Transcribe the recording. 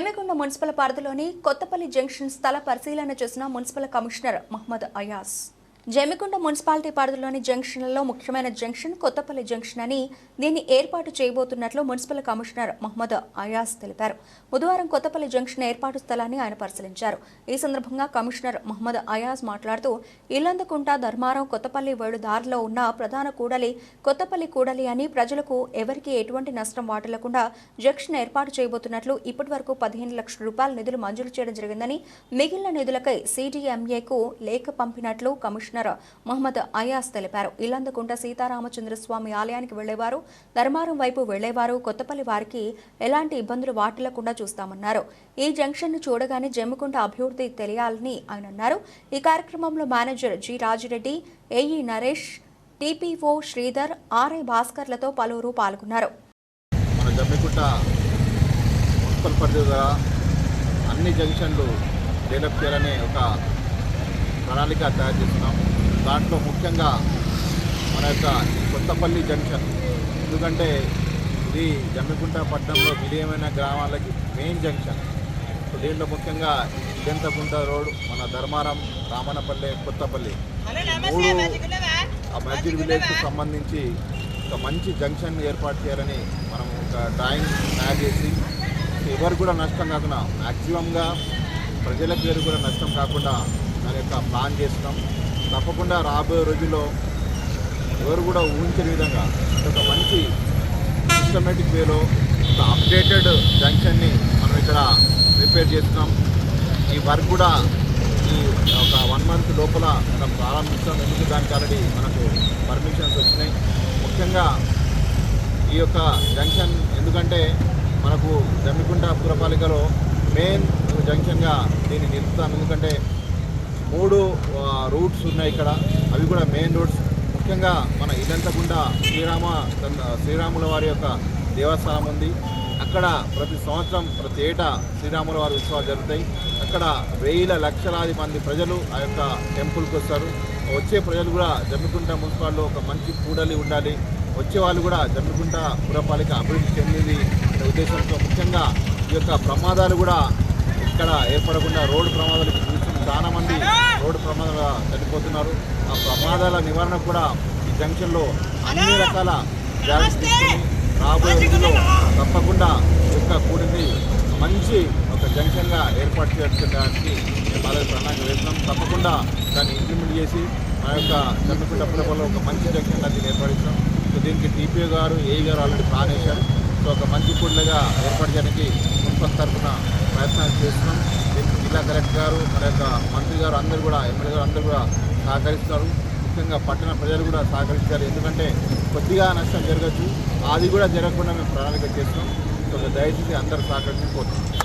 Jammikonda municipal పరిధిలోని Kothapalli junction స్థల పరిశీలన చేసిన municipal commissioner Mohammed Ayas. Jamikonda municipality పరిధిలోని జంక్షన్లలో ముఖ్యమైన జంక్షన్ కొత్తపల్లి జంక్షన్ అని దీన్ని ఏర్పాటు చేయబోతున్నట్లు మున్సిపల్ కమిషనర్ మహమ్మద్ అయాస్ తెలిపారు. బుధవారం కొత్తపల్లి జంక్షన్ ఏర్పాటు స్థలాన్ని ఆయన పరిశీలించారు. ఈ సందర్భంగా కమిషనర్ మహమ్మద్ అయాజ్ మాట్లాడుతూ ఇల్లందకుంట ధర్మారం కొత్తపల్లి వేడు దారిలో ఉన్న ప్రధాన కూడలి కొత్తపల్లి కూడలి అని ప్రజలకు ఎవరికీ ఎటువంటి నష్టం వాటిల్లకుండా జంక్షన్ ఏర్పాటు చేయబోతున్నట్లు ఇప్పటి వరకు పదిహేను లక్షల రూపాయల నిధులు మంజూరు చేయడం జరిగిందని మిగిలిన నిధులకై సీడీఎంఏకు లేఖ పంపినట్లు కమిషనర్ మహమ్మద్ అయాస్ తెలిపారు. ఇల్లందుకుంట సీతారామచంద్రస్వామి ఆలయానికి వెళ్ళేవారు ధర్మారం వైపు వెళ్ళేవారు కొత్తపల్లి వారికి ఎలాంటి ఇబ్బందులు వాటిల్లకుండా చూస్తామన్నారు. ఈ జంక్షన్ను చూడగానే జమ్మికుంట అభివృద్ధి తెలియాలని ఆయన అన్నారు. ఈ కార్యక్రమంలో manager G Rajireddy AE Naresh TPO Sridhar RI భాస్కర్లతో పలువురు పాల్గొన్నారు. మన జమ్మికుంట మున్సిపల్ పరిధి ద్వారా అన్ని జంక్షన్లు డెవలప్ చేయాలనే ఒక ప్రణాళిక తయారు చేస్తున్నాం. దాంట్లో ముఖ్యంగా మన యొక్క కొత్తపల్లి జంక్షన్. ఎందుకంటే ఇది జమ్మికుంట పట్టణంలో విలీయమైన గ్రామాలకి మెయిన్ జంక్షన్. దీంట్లో ముఖ్యంగా ఇదంతకుంట రోడ్ మన ధర్మారం రామనపల్లె కొత్తపల్లి. మూడు ఆ మస్జిద్ విలేజ్కి సంబంధించి ఒక మంచి జంక్షన్ ఏర్పాటు చేయాలని మనం ఒక డ్రాయింగ్ తయారు చేసి ఎవరు కూడా నష్టం కాకుండా మ్యాక్సిమంగా ప్రజలకు ఎవరు కూడా నష్టం కాకుండా యొక్క ప్లాన్ చేస్తున్నాం. తప్పకుండా రాబోయే రోజుల్లో ఎవరు కూడా ఊహించని విధంగా ఒక మంచి సిస్టమేటిక్ వేలో ఒక అప్డేటెడ్ జంక్షన్ని మనం ఇక్కడ రిపేర్ చేస్తున్నాం. ఈ వర్క్ కూడా ఈ ఒక వన్ మంత్ లోపల మనం ప్రారంభిస్తాం. ఎందుకు దానికి ఆల్రెడీ మనకు పర్మిషన్స్ వచ్చినాయి. ముఖ్యంగా ఈ యొక్క జంక్షన్ ఎందుకంటే మనకు జమ్మికుంట పురపాలికలో మెయిన్ జంక్షన్గా దీన్ని నిలుపుతాం. ఎందుకంటే మూడు రూట్స్ ఉన్నాయి ఇక్కడ. అవి కూడా మెయిన్ రూట్స్. ముఖ్యంగా మన ఇదంతకుండా శ్రీరామ శ్రీరాముల వారి యొక్క దేవస్థానం ఉంది. అక్కడ ప్రతి సంవత్సరం ప్రతి ఏటా శ్రీరాముల వారి ఉత్సవాలు జరుగుతాయి. అక్కడ వేల లక్షలాది మంది ప్రజలు ఆ యొక్క టెంపుల్కి వస్తారు. వచ్చే ప్రజలు కూడా జమ్మికుంట మున్సిపాల్లో ఒక మంచి కూడలి ఉండాలి. వచ్చే వాళ్ళు కూడా జమ్మికుంట పురపాలిక అభివృద్ధి చెందింది అనే ఉద్దేశంతో ముఖ్యంగా ఈ యొక్క ప్రమాదాలు కూడా ఇక్కడ ఏర్పడకుండా రోడ్డు ప్రమాదాలు చూస్తున్న చాలా మంది రోడ్డు ప్రమాదాలు చనిపోతున్నారు. ఆ ప్రమాదాల నివారణ కూడా ఈ జంక్షన్లో అన్ని రకాల రాబోయే రోజుల్లో తప్పకుండా యొక్క కూడిని మంచి ఒక జంక్షన్గా ఏర్పాటు చేయడానికి మేము అలాగే ప్రణాళిక వేస్తున్నాం. తప్పకుండా దాన్ని ఇంప్లిమెంట్ చేసి మా యొక్క జమ్మికుంట పులపల్లో ఒక మంచి జంక్షన్గా దీన్ని ఏర్పడిస్తాం సో దీనికి టీపీఓ గారు ఏఈ గారు ఆల్రెడీ ప్లాన్ వేశారు. సో ఒక మంచి కూడలుగా ఏర్పాటు చేయడానికి మున్సిపల్ తరఫున ప్రయత్నాలు చేస్తున్నాం. జిల్లా కలెక్టర్ గారు మన యొక్క మంత్రి గారు అందరూ కూడా ఎమ్మెల్యే గారు అందరూ కూడా సహకరిస్తారు. ముఖ్యంగా పట్టణ ప్రజలు కూడా సహకరిస్తారు. ఎందుకంటే కొద్దిగా నష్టం జరగచ్చు. అది కూడా జరగకుండా మేము ప్రణాళిక చేస్తున్నాం. సో దయచేసి అందరూ సహకరించుకోవచ్చు